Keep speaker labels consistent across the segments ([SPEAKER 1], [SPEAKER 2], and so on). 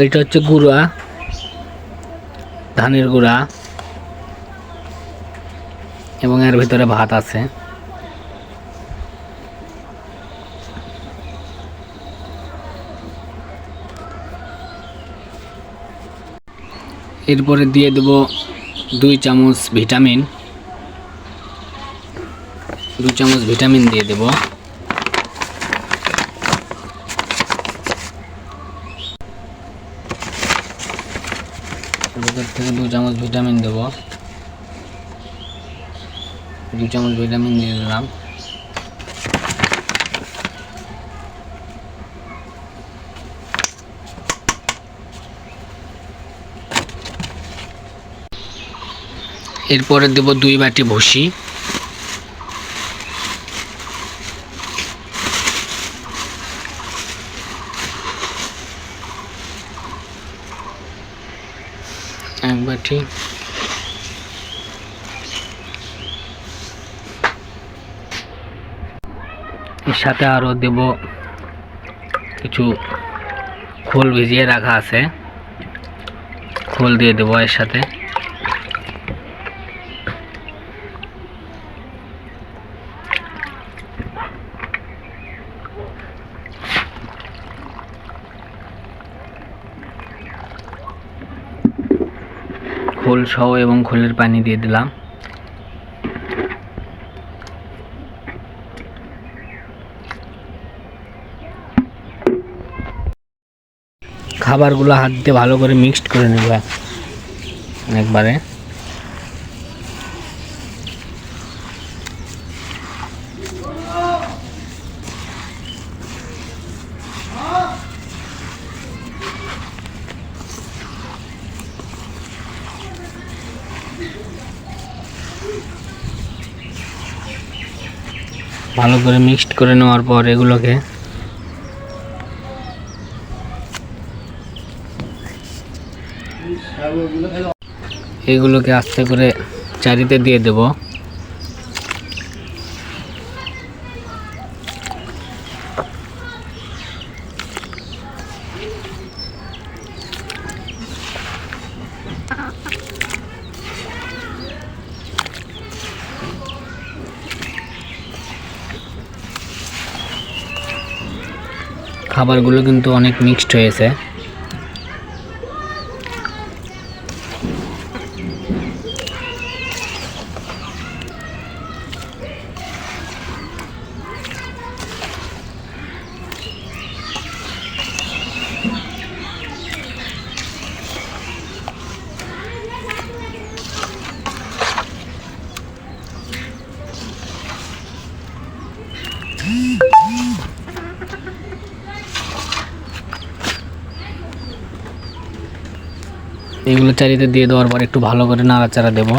[SPEAKER 1] ওইটা হচ্ছে গুঁড়া, ধানের গুঁড়া, এবং এর ভিতরে ভাত আছে। এরপরে দিয়ে দেব দুই চামচ ভিটামিন। দু চামচ ভিটামিন দিয়ে দেব। ভিতর থেকে দু চামচ ভিটামিন দেব। দু চামচ ভিটামিন দিয়ে দিলাম। এরপরে দেব দুই বাটি ভুসি। এক বাটি এর সাথে আরও দেব কিছু খোল ভিজিয়ে রাখা আছে। খোল দিয়ে দেবো এর সাথে। খোল সহ এবং খোলের পানি দিয়ে দিলাম। খাবারগুলো হাত দিয়ে ভালো করে মিক্সড করে নেব একবারে। ভালো করে মিক্সড করে নেওয়ার পর এগুলোকে এগুলোকে আস্তে করে চারিতে দিয়ে দেব। খাবারগুলো কিন্তু অনেক মিক্সড হয়েছে। এগুলো চারিতে দিয়ে দেওয়ার পর একটু ভালো করে নাড়াচাড়া দেব।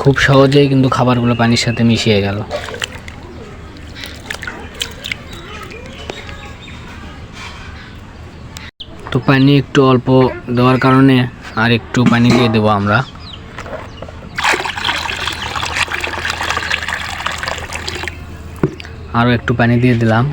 [SPEAKER 1] খুব সহজেই কিন্তু খাবারগুলো পানির সাথে মিশিয়ে গেল। তো পানি একটু অল্প দেওয়ার কারণে আর একটু পানি দিয়ে দেবো আমরা। আরও একটু পানি দিয়ে দিলাম।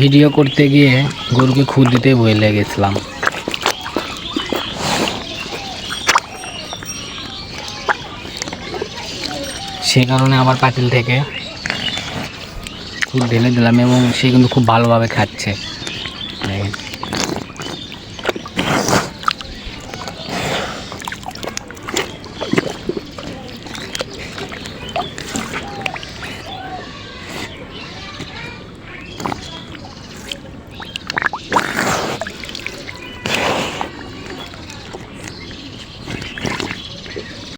[SPEAKER 1] ভিডিও করতে গিয়ে গরুকে খুদ দিতে ভয় লেগেছিলাম। সে কারণে আবার পাতিল থেকে খুদ ঢেলে দিলাম এবং সে কিন্তু খুব ভালোভাবে খাচ্ছে।